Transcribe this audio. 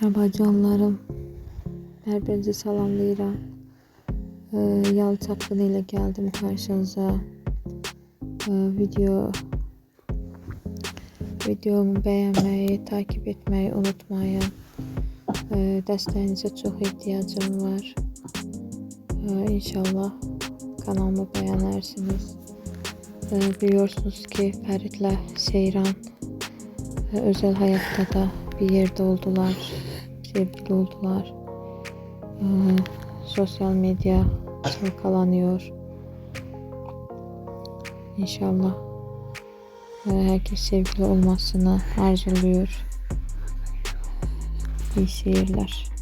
Merhaba canlarım. Her birinizi salamlayıram. Ee, Yalı Çapkını ile geldim karşınıza. Ee, video videomu beğenmeyi, takip etmeyi unutmayın. Ee, dəstəyinizə çox ihtiyacım var. Ee, inşallah kanalımı beğenirsiniz. Ee, biliyorsunuz ki Ferit'le Seyran e, özel hayatta da bir yerde oldular. Sevgili oldular. Ee, sosyal medya çalkalanıyor. İnşallah herkes sevgili olmasını arzuluyor. İyi seyirler.